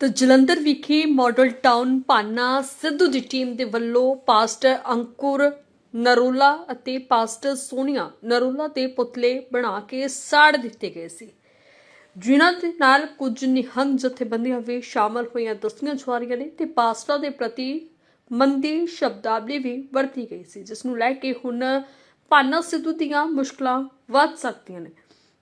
ਤਾਂ ਜਲੰਧਰ ਵਿਖੇ model town ਪਾਨਾ ਸਿੱਧੂ ਦੀ ਟੀਮ ਦੇ ਵੱਲੋਂ ਪਾਸਟਰ ਅੰਕੁਰ ਨਰੂਲਾ ਅਤੇ ਪਾਸਟਰ ਸੋਨੀਆ ਨਰੂਲਾ ਦੇ ਪੁਤਲੇ ਬਣਾ ਕੇ ਸਾੜ ਦਿੱਤੇ ਗਏ ਸੀ। ਜਿਨ੍ਹਾਂ ਦੇ ਨਾਲ ਕੁਝ ਨਿਹੰਗ ਜਥੇਬੰਦੀਆਂ ਵੀ ਸ਼ਾਮਲ ਹੋਈਆਂ ਦੱਸੀਆਂ ਜਾ ਰਹੀਆਂ ਨੇ ਤੇ ਪਾਸਟਰਾਂ ਦੇ ਪ੍ਰਤੀ ਮੰਦੀ ਸ਼ਬਦਾਵਲੀ ਵੀ ਵਰਤੀ ਗਈ ਸੀ, ਜਿਸ ਨੂੰ ਲੈ ਕੇ ਹੁਣ ਪਾਨਾ ਸਿੱਧੂ ਦੀਆਂ ਮੁਸ਼ਕਲਾਂ ਵੱਧ ਸਕਦੀਆਂ ਨੇ।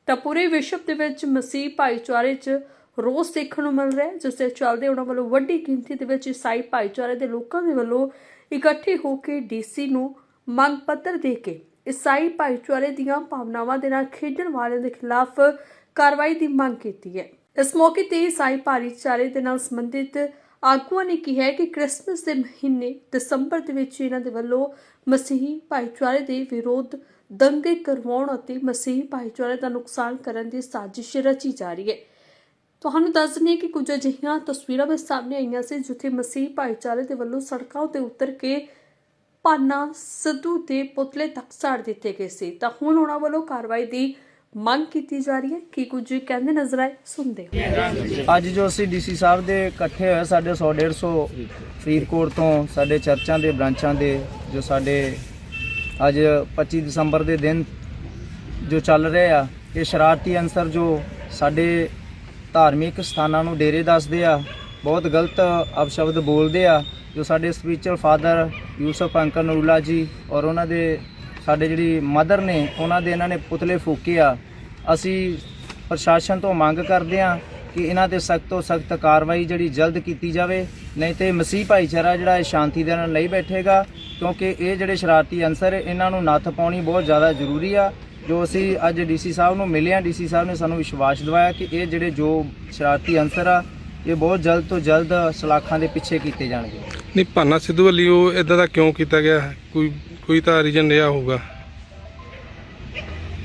ਤਾਂ ਪੂਰੇ ਵਿਸ਼ਵ ਦੇ ਵਿੱਚ ਮਸੀਹ ਭਾਈਚਾਰੇ 'ਚ ਰੋਸ ਦੇਖਣ ਨੂੰ ਮਿਲ ਰਿਹਾ ਹੈ, ਜਿਸ ਦੇ ਚੱਲਦੇ ਉਹਨਾਂ ਵੱਲੋਂ ਵੱਡੀ ਗਿਣਤੀ ਦੇ ਵਿੱਚ ਈਸਾਈ ਭਾਈਚਾਰੇ ਦੇ ਲੋਕਾਂ ਦੇ ਵੱਲੋਂ ਇਕੱਠੇ ਹੋ ਕੇ ਡੀਸੀ ਨੂੰ ਮੰਗ ਪੱਤਰ ਦੇ ਕੇ ਈਸਾਈ ਭਾਈਚਾਰੇ ਦੀਆਂ ਭਾਵਨਾਵਾਂ ਦੇ ਨਾਲ ਖੇਡਣ ਵਾਲਿਆਂ ਦੇ ਖਿਲਾਫ ਕਾਰਵਾਈ ਦੀ ਮੰਗ ਕੀਤੀ ਹੈ। ਇਸ ਮੌਕੇ ਤੇ ਈਸਾਈ ਭਾਈਚਾਰੇ ਦੇ ਨਾਲ ਸੰਬੰਧਿਤ ਆਗੂਆਂ ਨੇ ਕਿਹਾ ਹੈ ਕਿ ਕ੍ਰਿਸਮਸ ਦੇ ਮਹੀਨੇ ਦਸੰਬਰ ਦੇ ਵਿੱਚ ਇਹਨਾਂ ਦੇ ਵੱਲੋਂ ਮਸੀਹੀ ਭਾਈਚਾਰੇ ਦੇ ਵਿਰੋਧ ਦੰਗੇ ਕਰਵਾਉਣ ਅਤੇ ਮਸੀਹੀ ਭਾਈਚਾਰੇ ਦਾ ਨੁਕਸਾਨ ਕਰਨ ਦੀ ਸਾਜ਼ਿਸ਼ ਰਚੀ ਜਾ ਰਹੀ ਹੈ। ਤੁਹਾਨੂੰ ਦੱਸ ਦਿੰਦੇ ਹਾਂ ਕਿ ਕੁਝ ਅਜਿਹੀਆਂ ਤਸਵੀਰਾਂ ਵੀ ਸਾਹਮਣੇ ਆਈਆਂ ਸੀ ਜਿੱਥੇ ਮਸੀਹ ਭਾਈਚਾਰੇ ਦੇ ਵੱਲੋਂ ਸੜਕਾਂ ਉੱਤੇ ਉਤਰ ਕੇ ਪਾਨਾ ਸਿੱਧੂ ਦੇ ਪੁਤਲੇ ਤੱਕ ਸਾੜ ਦਿੱਤੇ ਗਏ ਸੀ। ਤਾਂ ਹੁਣ ਉਹਨਾਂ ਵੱਲੋਂ ਕਾਰਵਾਈ ਦੀ ਮੰਗ ਕੀਤੀ ਜਾ ਰਹੀ ਹੈ। ਕਿ ਕੁਝ ਕਹਿੰਦੇ ਨਜ਼ਰ ਆਏ? ਸੁਣਦੇ ਹਾਂ। ਅੱਜ ਜੋ ਅਸੀਂ ਡੀਸੀ ਸਾਹਿਬ ਦੇ ਇਕੱਠੇ ਹੋਏ, ਸਾਡੇ 100 150 ਫਰੀਦਕੋਟ ਤੋਂ ਸਾਡੇ ਚਰਚਾਂ ਦੇ ਬ੍ਰਾਂਚਾਂ ਦੇ ਜੋ ਸਾਡੇ ਅੱਜ 25 ਦਸੰਬਰ ਦੇ ਦਿਨ ਜੋ ਚੱਲ ਰਹੇ ਆ, ਇਹ ਸ਼ਰਾਰਤੀ ਅਨਸਰ ਜੋ ਸਾਡੇ ਧਾਰਮਿਕ ਸਥਾਨਾਂ ਨੂੰ ਡੇਰੇ ਦੱਸਦੇ ਆ, ਬਹੁਤ ਗਲਤ ਅਪਸ਼ਬਦ ਬੋਲਦੇ ਆ, ਜੋ ਸਾਡੇ spiritual father Yusuf uncle Noorla ji ਔਰ ਉਹਨਾਂ ਦੇ ਸਾਡੇ ਜਿਹੜੀ ਮਦਰ ਨੇ, ਉਹਨਾਂ ਦੇ ਇਹਨਾਂ ਨੇ ਪੁਤਲੇ ਫੂਕੇ ਆ। ਅਸੀਂ ਪ੍ਰਸ਼ਾਸਨ ਤੋਂ ਮੰਗ ਕਰਦੇ ਆ ਕਿ ਇਹਨਾਂ ਤੇ ਸਖਤ ਤੋਂ ਸਖਤ ਕਾਰਵਾਈ ਜਿਹੜੀ ਜਲਦ ਕੀਤੀ ਜਾਵੇ, ਨਹੀਂ ਤੇ ਮਸੀਹ ਭਾਈਚਾਰਾ ਜਿਹੜਾ ਇਹ ਸ਼ਾਂਤੀ ਦੇ ਨਾਲ ਨਹੀਂ ਬੈਠੇਗਾ, ਕਿਉਂਕਿ ਇਹ ਜਿਹੜੇ ਸ਼ਰਾਰਤੀ ਅਨਸਰ ਇਹਨਾਂ ਨੂੰ ਨੱਥ ਪਾਉਣੀ ਬਹੁਤ ਜ਼ਿਆਦਾ ਜ਼ਰੂਰੀ ਆ। ਜੋ ਅਸੀਂ ਅੱਜ ਡੀਸੀ ਸਾਹਿਬ ਨੂੰ ਮਿਲੇ ਆ ਡੀਸੀ ਸਾਹਿਬ ਨੇ ਸਾਨੂੰ ਵਿਸ਼ਵਾਸ ਦਿਵਾਇਆ ਕਿ ਇਹ ਜਿਹੜੇ ਜੋ ਸ਼ਰਾਰਤੀ ਅਨਸਰ ਆ ਇਹ ਬਹੁਤ ਜਲਦ ਤੋਂ ਜਲਦ ਸਲਾਖਾਂ ਦੇ ਪਿੱਛੇ ਕੀਤੇ ਜਾਣਗੇ। ਨਹੀਂ ਭਾਨਾ ਸਿੱਧੂ ਵੱਲੋਂ ਇਦਾਂ ਦਾ ਕਿਉਂ ਕੀਤਾ ਗਿਆ? ਕੋਈ ਕੋਈ ਤਾਂ ਰੀਜਨ ਰਿਹਾ ਹੋਊਗਾ।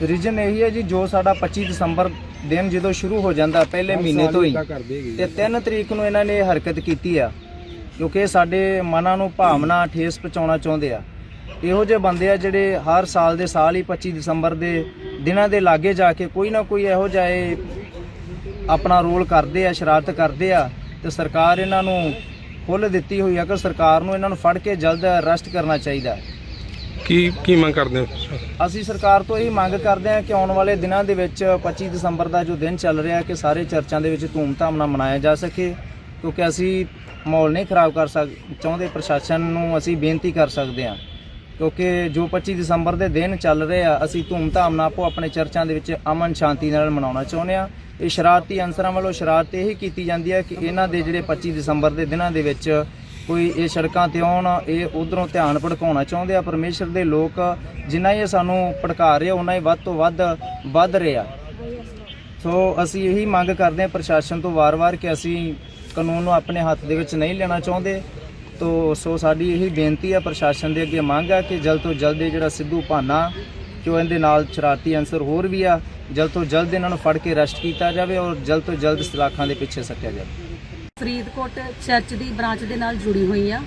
ਰੀਜਨ ਇਹੀ ਹੈ ਜੀ ਜੋ ਸਾਡਾ 25 ਦਸੰਬਰ ਦਿਨ ਜਦੋਂ ਸ਼ੁਰੂ ਹੋ ਜਾਂਦਾ ਪਹਿਲੇ ਮਹੀਨੇ ਤੋਂ ਹੀ ਤੇ 3 ਤਰੀਕ ਨੂੰ ਇਹਨਾਂ ਨੇ ਹਰਕਤ ਕੀਤੀ ਆ ਕਿਉਂਕਿ ਸਾਡੇ ਮਨਾਂ ਨੂੰ ਭਾਵਨਾ ਠੇਸ ਪਹੁੰਚਾਉਣਾ ਚਾਹੁੰਦੇ ਆ। ਇਹੋ ਜਿਹੇ ਬੰਦੇ ਆ ਜਿਹੜੇ ਹਰ ਸਾਲ ਦੇ ਸਾਲ ਹੀ 25 ਦਸੰਬਰ ਦੇ ਦਿਨਾਂ ਦੇ ਲਾਗੇ ਜਾ ਕੇ ਕੋਈ ਨਾ ਕੋਈ ਇਹੋ ਜਿਹਾ ਇਹ ਆਪਣਾ ਰੋਲ ਕਰਦੇ ਆ ਸ਼ਰਾਰਤ ਕਰਦੇ ਆ ਤੇ ਸਰਕਾਰ ਇਹਨਾਂ ਨੂੰ ਖੁੱਲ੍ਹ ਦਿੱਤੀ ਹੋਈ ਆ ਕਿ ਸਰਕਾਰ ਨੂੰ ਇਹਨਾਂ ਨੂੰ ਫੜ ਕੇ ਜਲਦ ਅਰੈਸਟ ਕਰਨਾ ਚਾਹੀਦਾ। ਕੀ ਕੀ ਮੰਗ ਕਰਦੇ ਹੋ? ਅਸੀਂ ਸਰਕਾਰ ਤੋਂ ਇਹ ਮੰਗ ਕਰਦੇ ਹਾਂ ਕਿ ਆਉਣ ਵਾਲੇ ਦਿਨਾਂ ਦੇ ਵਿੱਚ 25 ਦਸੰਬਰ ਦਾ ਜੋ ਦਿਨ ਚੱਲ ਰਿਹਾ ਕਿ ਸਾਰੇ ਚਰਚਾਂ ਦੇ ਵਿੱਚ ਧੂਮਧਾਮ ਨਾਲ ਮਨਾਇਆ ਜਾ ਸਕੇ ਕਿਉਂਕਿ ਅਸੀਂ ਮਾਹੌਲ ਨਹੀਂ ਖਰਾਬ ਕਰ ਸਕ ਚਾਹੁੰਦੇ ਪ੍ਰਸ਼ਾਸਨ ਨੂੰ ਅਸੀਂ ਬੇਨਤੀ ਕਰ ਸਕਦੇ ਹਾਂ। ਕਿਉਂਕਿ ਜੋ 25 ਦਸੰਬਰ ਦੇ ਦਿਨ ਚੱਲ ਰਹੇ ਆ ਅਸੀਂ ਧੂਮਧਾਮ ਨਾਲ ਆਪੋ ਆਪਣੇ ਚਰਚਾਂ ਦੇ ਵਿੱਚ ਅਮਨ ਸ਼ਾਂਤੀ ਨਾਲ ਮਨਾਉਣਾ ਚਾਹੁੰਦੇ ਆ। ਇਹ ਸ਼ਰਾਰਤੀ ਅਨਸਰਾਂ ਵੱਲੋਂ ਸ਼ਰਾਰਤ ਇਹ ਕੀਤੀ ਜਾਂਦੀ ਹੈ ਕਿ ਇਹਨਾਂ ਦੇ ਜਿਹੜੇ 25 ਦਸੰਬਰ ਦੇ ਦਿਨਾਂ ਦੇ ਵਿੱਚ ਕੋਈ ਇਹ ਸੜਕਾਂ ਤੇ ਆਉਣ ਇਹ ਉਧਰੋਂ ਧਿਆਨ ਭੜਕਾਉਣਾ ਚਾਹੁੰਦੇ ਆ। ਪਰਮੇਸ਼ਰ ਦੇ ਲੋਕ ਜਿੰਨਾ ਹੀ ਸਾਨੂੰ ਭੜਕਾ ਰਹੇ ਆ, ਉਨਾ ਹੀ ਵੱਧ ਤੋਂ ਵੱਧ ਵੱਧ ਰਹੇ ਆ। ਸੋ ਅਸੀਂ ਇਹੀ ਮੰਗ ਕਰਦੇ ਹਾਂ ਪ੍ਰਸ਼ਾਸਨ ਤੋਂ ਵਾਰ-ਵਾਰ ਕਿ ਅਸੀਂ ਕਾਨੂੰਨ ਨੂੰ ਆਪਣੇ ਹੱਥ ਦੇ ਵਿੱਚ ਨਹੀਂ ਲੈਣਾ ਚਾਹੁੰਦੇ। ਤੋ ਸੋ ਸਾਡੀ ਇਹੀ ਬੇਨਤੀ ਹੈ ਪ੍ਰਸ਼ਾਸਨ ਦੇ ਅੱਗੇ ਮੰਗ ਹੈ ਕਿ ਜਲਦ ਤੋਂ ਜਲਦ ਇਹ ਜਿਹੜਾ ਸਿੱਧੂ ਭਾਨਾ ਜੋ ਇਹਦੇ ਨਾਲ ਸ਼ਰਾਰਤੀ ਅਨਸਰ ਹੋਰ ਵੀ ਆ, ਜਲਦ ਤੋਂ ਜਲਦ ਇਹਨਾਂ ਨੂੰ ਫੜ ਕੇ ਅਰੈਸਟ ਕੀਤਾ ਜਾਵੇ ਔਰ ਜਲਦ ਤੋਂ ਜਲਦ ਸਲਾਖਾਂ ਦੇ ਪਿੱਛੇ ਸੱਟਿਆ ਜਾਵੇ। ਫਰੀਦਕੋਟ ਚਰਚ ਦੀ ਬ੍ਰਾਂਚ ਦੇ ਨਾਲ ਜੁੜੀ ਹੋਈ ਆ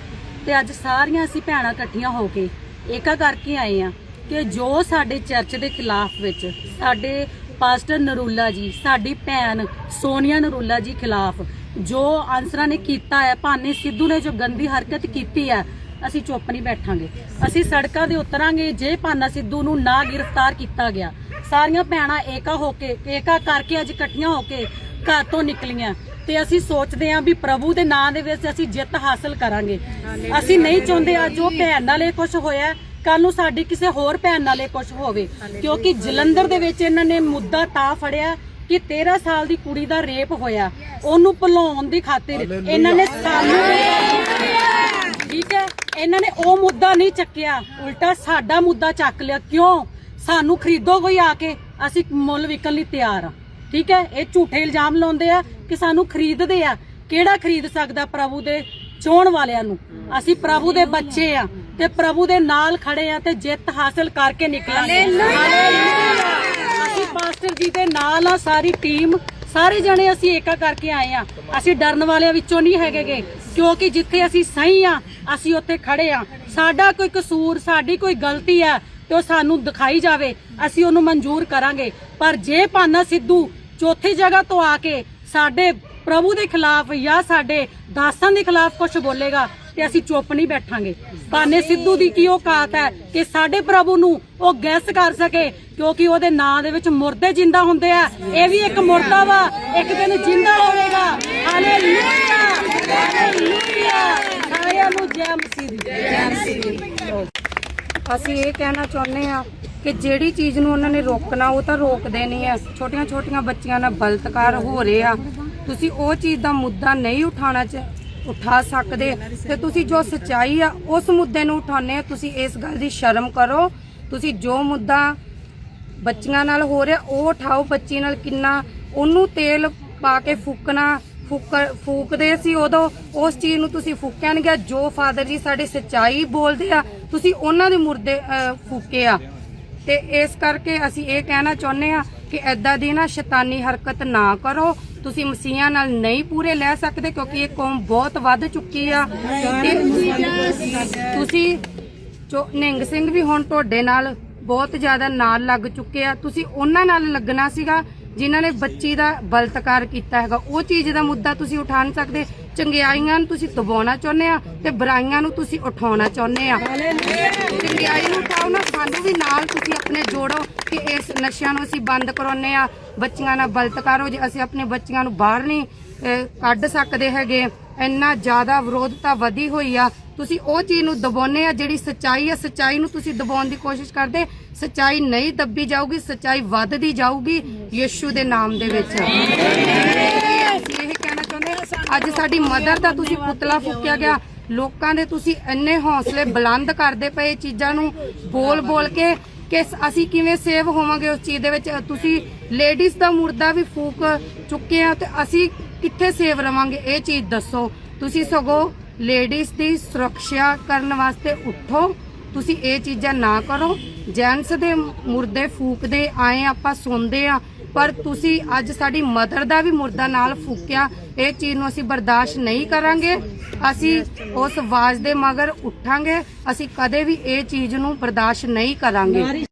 ਤੇ ਅੱਜ ਸਾਰੀਆਂ ਅਸੀਂ ਭੈਣਾਂ ਇਕੱਠੀਆਂ ਹੋ ਕੇ ਏਕਾ ਕਰਕੇ ਆਏ ਆ ਕਿ ਜੋ ਸਾਡੇ ਚਰਚ ਦੇ ਖਿਲਾਫ ਵਿੱਚ ਸਾਡੇ ਪਾਸਟਰ ਨਰੂਲਾ ਜੀ, ਸਾਡੀ ਭੈਣ ਸੋਨੀਆ ਨਰੂਲਾ ਜੀ ਖਿਲਾਫ ਜੋ ਆਂਸਰਾਂ ਨੇ ਕੀਤਾ ਹੈ, ਭਾਨੇ ਸਿੱਧੂ ਨੇ ਜੋ ਗੰਦੀ ਹਰਕਤ ਕੀਤੀ ਹੈ, ਅਸੀਂ ਚੁੱਪ ਨਹੀਂ ਬੈਠਾਂਗੇ। ਅਸੀਂ ਸੜਕਾਂ ਦੇ ਉਤਰਾਂਗੇ, ਜੇ ਭਾਨਾ ਸਿੱਧੂ ਨੂੰ ਨਾ ਗ੍ਰਿਫਤਾਰ ਕੀਤਾ ਗਿਆ। ਸਾਰੀਆਂ ਭੈਣਾਂ ਏਕਾ ਹੋ ਕੇ, ਏਕਾ ਕਰਕੇ ਅੱਜ ਇਕੱਠੀਆਂ ਹੋ ਕੇ ਘਰ ਤੋਂ ਨਿਕਲੀਆਂ। ਤੇ ਅਸੀਂ ਸੋਚਦੇ ਹਾਂ ਵੀ ਪ੍ਰਭੂ ਦੇ ਨਾਂ ਦੇ ਵਿੱਚ ਅਸੀਂ ਜਿੱਤ ਹਾਸਲ ਕਰਾਂਗੇ। ਅਸੀਂ ਨਹੀਂ ਚਾਹੁੰਦੇ ਅੱਜ ਉਹ ਭੈਣ ਨਾਲ ਇਹ ਕੁਝ ਹੋਇਆ। ਕੱਲ ਨੂੰ ਸਾਡੀ ਕਿਸੇ ਹੋਰ ਭੈਣ ਨਾਲ ਇਹ ਕੁਝ ਹੋਵੇ। ਕਿਉਂਕਿ ਜਲੰਧਰ ਦੇ ਵਿੱਚ ਇਹਨਾਂ ਨੇ ਮੁੱਦਾ ਤਾਂ ਫੜਿਆ ਕਿ 13 ਸਾਲ ਦੀ ਕੁੜੀ ਦਾ ਰੇਪ ਹੋਇਆ। ਉਹਨੂੰ ਭੁਲਾਉਣ ਦੀ ਖਾਤਰ ਇਹਨਾਂ ਨੇ ਸਾਨੂੰ ਠੀਕ ਹੈ ਇਹਨਾਂ ਨੇ ਉਹ ਮੁੱਦਾ ਨਹੀਂ ਚੱਕਿਆ। ਉਲਟਾ ਸਾਡਾ ਮੁੱਦਾ ਚੱਕ ਲਿਆ। ਕਿਉਂ? ਸਾਨੂੰ ਖਰੀਦੋ ਕੋਈ ਆ ਕੇ ਅਸੀਂ ਮੁੱਲ ਵਿਕਣ ਲਈ ਤਿਆਰ ਆ। ਠੀਕ ਹੈ ਇਹ ਝੂਠੇ ਇਲਜ਼ਾਮ ਲਾਉਂਦੇ ਆ ਕਿ ਸਾਨੂੰ ਖਰੀਦਦੇ ਆ। ਕਿਹੜਾ ਖਰੀਦ ਸਕਦਾ ਪ੍ਰਭੂ ਦੇ ਚੋਣ ਵਾਲਿਆਂ ਨੂੰ? ਅਸੀਂ ਪ੍ਰਭੂ ਦੇ ਬੱਚੇ ਆ ਤੇ ਪ੍ਰਭੂ ਦੇ ਨਾਲ ਖੜੇ ਆ ਤੇ ਜਿੱਤ ਹਾਸਲ ਕਰਕੇ ਨਿਕਲਾਂਗੇ। ਹਾਲੇਲੂਇਆ। ਅਸੀਂ ਪਾਸਟਰ ਜੀ ਦੇ ਨਾਲ ਆ ਸਾਰੀ ਟੀਮ। ਸਾਰੇ ਜਣੇ ਅਸੀਂ ਏਕਾ ਕਰਕੇ ਆਏ ਆ। ਅਸੀਂ ਡਰਨ ਵਾਲਿਆਂ ਵਿੱਚੋਂ ਨਹੀਂ ਹੈਗੇਗੇ, ਕਿਉਂਕਿ ਜਿੱਥੇ ਅਸੀਂ ਸਹੀ ਆ, ਅਸੀਂ ਉੱਥੇ ਖੜੇ ਆ। ਸਾਡਾ ਕੋਈ ਕਸੂਰ, ਸਾਡੀ ਕੋਈ ਗਲਤੀ ਆ, ਤੇ ਉਹ ਸਾਨੂੰ ਦਿਖਾਈ ਜਾਵੇ। ਅਸੀਂ ਉਹਨੂੰ ਮਨਜ਼ੂਰ ਕਰਾਂਗੇ। ਪਰ ਜੇ ਪਾਨਾ ਸਿੱਧੂ ਚੌਥੀ ਜਗ੍ਹਾ ਤੋਂ ਆ ਕੇ ਸਾਡੇ ਪ੍ਰਭੂ ਦੇ ਖਿਲਾਫ ਜਾਂ ਸਾਡੇ ਦਾਸਾਂ ਦੇ ਖਿਲਾਫ ਕੁਝ ਬੋਲੇਗਾ ਤੇ ਅਸੀਂ ਚੁੱਪ ਨਹੀਂ ਬੈਠਾਂਗੇ। ਬਾਨੇ ਸਿੱਧੂ ਦੀ ਕੀ ਔਕਾਤ ਹੈ ਕਿ ਸਾਡੇ ਪ੍ਰਭੂ ਨੂੰ ਉਹ ਗੈਸ ਕਰ ਸਕੇ ਕਿਉਂਕਿ ਉਹਦੇ ਨਾਂ ਦੇ ਵਿੱਚ ਮੁਰਦੇ ਜਿੰਦਾ ਹੁੰਦੇ ਆ। ਇਹ ਵੀ ਇੱਕ ਮੁਰਦਾ ਵਾ ਇੱਕ ਦਿਨ ਜਿੰਦਾ ਹੋਵੇਗਾ। ਹਾਲੇਲੂਇਆ ਹਾਲੇਲੂਇਆ ਸਾਰਿਆਂ ਨੂੰ ਜੈ ਮਸੀਹ ਦੀ। ਜੈ ਮਸੀਹ ਦੀ। ਅਸੀਂ ਇਹ ਕਹਿਣਾ ਚਾਹੁੰਦੇ ਆ ਕਿ ਜਿਹੜੀ ਚੀਜ਼ ਨੂੰ ਉਹਨਾਂ ਨੇ ਰੋਕਣਾ ਉਹ ਤਾਂ ਰੋਕਦੇ ਨਹੀਂ ਆ ਛੋਟੀਆਂ ਛੋਟੀਆਂ ਬੱਚੀਆਂ ਨਾਲ ਬਲਤਕਾਰ ਹੋ ਰਹੇ ਆ। ਤੁਸੀਂ ਉਹ ਚੀਜ਼ ਦਾ ਮੁੱਦਾ ਨਹੀਂ ਉਠਾਉਣਾ ਚ ਉਠਾ ਸਕਦੇ ਤੇ ਤੁਸੀਂ ਜੋ ਸਚਾਈ ਆ, ਉਸ ਮੁੱਦੇ ਨੂੰ ਉਠਾਉਂਦੇ ਆ। ਤੁਸੀਂ ਇਸ ਗੱਲ ਦੀ ਸ਼ਰਮ ਕਰੋ। ਤੁਸੀਂ ਜੋ ਮੁੱਦਾ ਬੱਚੀਆਂ ਨਾਲ ਹੋ ਰਿਹਾ, ਉਹ ਉਠਾਓ ਬੱਚੀ ਨਾਲ। ਕਿੰਨਾ ਉਹਨੂੰ ਤੇਲ ਪਾ ਕੇ ਫੂਕਣਾ, ਫੂਕ ਫੂਕਦੇ ਸੀ ਉਦੋਂ, ਉਸ ਚੀਜ਼ ਨੂੰ ਤੁਸੀਂ ਫੂਕਿਆ ਨਹੀਂ ਗਿਆ। ਜੋ ਫਾਦਰ ਜੀ ਸਾਡੇ ਸਚਾਈ ਬੋਲਦੇ ਆ, ਤੁਸੀਂ ਉਹਨਾਂ ਦੇ ਮੁਰਦੇ ਫੂਕੇ ਆ। ਤੇ ਇਸ ਕਰਕੇ ਅਸੀਂ ਇਹ ਕਹਿਣਾ ਚਾਹੁੰਦੇ ਆ ਕਿ ਐਦਾਂ ਦੀ ਨਾ ਸ਼ੈਤਾਨੀ ਹਰਕਤ ਨਾ ਕਰੋ। ਤੁਸੀਂ ਮਸੀਹਾਂ ਨਾਲ ਨਹੀਂ ਪੂਰੇ ਲੈ ਸਕਦੇ ਕਿਉਂਕਿ ਇਹ ਕੌਮ ਬਹੁਤ ਵੱਧ ਚੁੱਕੀ ਆ। ਤੇ ਤੁਸੀਂ ਜੋ ਨਿੰਗ ਸਿੰਘ ਵੀ ਹੁਣ ਤੁਹਾਡੇ ਨਾਲ ਬਹੁਤ ਜ਼ਿਆਦਾ ਨਾਲ ਲੱਗ ਚੁੱਕੇ ਆ। ਤੁਸੀਂ ਉਹਨਾਂ ਨਾਲ ਲੱਗਣਾ ਸੀਗਾ ਜਿਨ੍ਹਾਂ ਨੇ ਬੱਚੀ ਦਾ ਬਲਤਕਾਰ ਕੀਤਾ ਹੈਗਾ, ਉਹ ਚੀਜ਼ ਦਾ ਮੁੱਦਾ ਤੁਸੀਂ ਉਠਾ ਨਹੀਂ ਸਕਦੇ। ਚੰਗਿਆਈਆਂ ਨੂੰ ਤੁਸੀਂ ਦਬਾਉਣਾ ਚਾਹੁੰਦੇ ਆ ਤੇ ਬੁਰਾਈਆਂ ਨੂੰ ਤੁਸੀਂ ਉਠਾਉਣਾ ਚਾਹੁੰਦੇ ਆ। ਚੰਗਿਆਈ ਨੂੰ ਉਠਾਓ ਨਾ, ਸਾਨੂੰ ਵੀ ਨਾਲ ਤੁਸੀਂ ਆਪਣੇ ਜੋੜੋ ਕਿ ਇਸ ਨਸ਼ਿਆਂ ਨੂੰ ਅਸੀਂ ਬੰਦ ਕਰਾਉਨੇ ਆ। ਬੱਚੀਆਂ ਨਾਲ ਬਲਤਕਾਰ ਹੋ ਜੇ, ਅਸੀਂ ਆਪਣੇ ਬੱਚੀਆਂ ਨੂੰ ਬਾਹਰ ਨਹੀਂ ਕੱਢ ਸਕਦੇ ਹੈਗੇ। ਇੰਨਾ ਜ਼ਿਆਦਾ ਵਿਰੋਧਤਾ ਵਧੀ ਹੋਈ ਆ ਤੁਸੀਂ ਉਹ ਚੀਜ਼ ਨੂੰ ਦਬਾਉਨੇ ਆ ਜਿਹੜੀ ਸਚਾਈ ਆ ਸੱਚਾਈ ਨੂੰ ਤੁਸੀਂ ਦਬਾਉਣ ਦੀ ਕੋਸ਼ਿਸ਼ ਕਰਦੇ। ਸੱਚਾਈ ਨਹੀਂ ਦੱਬੀ ਜਾਊਗੀ ਸੱਚਾਈ ਵੱਧਦੀ ਜਾਊਗੀ ਯਿਸੂ ਦੇ ਨਾਮ ਦੇ ਵਿੱਚ। ਅਸੀਂ ਇਹ ਕਹਿਣਾ ਚਾਹੁੰਦੇ ਹਾਂ, ਅੱਜ ਸਾਡੀ ਮਦਰ ਦਾ ਤੁਸੀਂ ਪੁਤਲਾ ਫੂਕਿਆ ਗਿਆ। ਲੋਕਾਂ ਦੇ ਤੁਸੀਂ ਇੰਨੇ ਹੌਸਲੇ ਬੁਲੰਦ ਕਰਦੇ ਪਏ ਚੀਜ਼ਾਂ ਨੂੰ ਬੋਲ ਬੋਲ ਕੇ ਕਿ ਅਸੀਂ ਕਿਵੇਂ ਸੇਵ ਹੋਵਾਂਗੇ ਉਸ ਚੀਜ਼ ਦੇ ਵਿੱਚ। ਤੁਸੀਂ ਲੇਡੀਜ਼ ਦਾ ਮੁਰਦਾ ਵੀ ਫੂਕ ਚੁੱਕੇ ਆ ਤੇ ਅਸੀਂ ਕਿੱਥੇ ਸੇਵ ਰਵਾਂਗੇ? ਇਹ ਚੀਜ਼ ਦੱਸੋ। ਤੁਸੀਂ ਸਗੋਂ ਲੇਡੀਜ਼ ਦੀ ਸੁਰੱਖਿਆ ਕਰਨ ਵਾਸਤੇ ਉੱਠੋ। ਤੁਸੀਂ ਇਹ ਚੀਜ਼ਾਂ ਨਾ ਕਰੋ। ਜੈਂਟਸ ਦੇ ਮੁਰਦੇ ਫੂਕਦੇ ਆਏ ਆਪਾਂ ਸੁਣਦੇ ਆ। ਪਰ ਤੁਸੀਂ ਅੱਜ ਸਾਡੀ ਮਦਰ ਦਾ ਵੀ ਮੁਰਦਾ ਨਾਲ ਫੂਕਿਆ, ਇਹ ਚੀਜ਼ ਨੂੰ ਅਸੀਂ ਬਰਦਾਸ਼ਤ ਨਹੀਂ ਕਰਾਂਗੇ। ਅਸੀਂ ਉਸ ਆਵਾਜ਼ ਦੇ ਮਗਰ ਉੱਠਾਂਗੇ। ਅਸੀਂ ਕਦੇ ਵੀ ਇਹ ਚੀਜ਼ ਨੂੰ ਬਰਦਾਸ਼ਤ ਨਹੀਂ ਕਰਾਂਗੇ।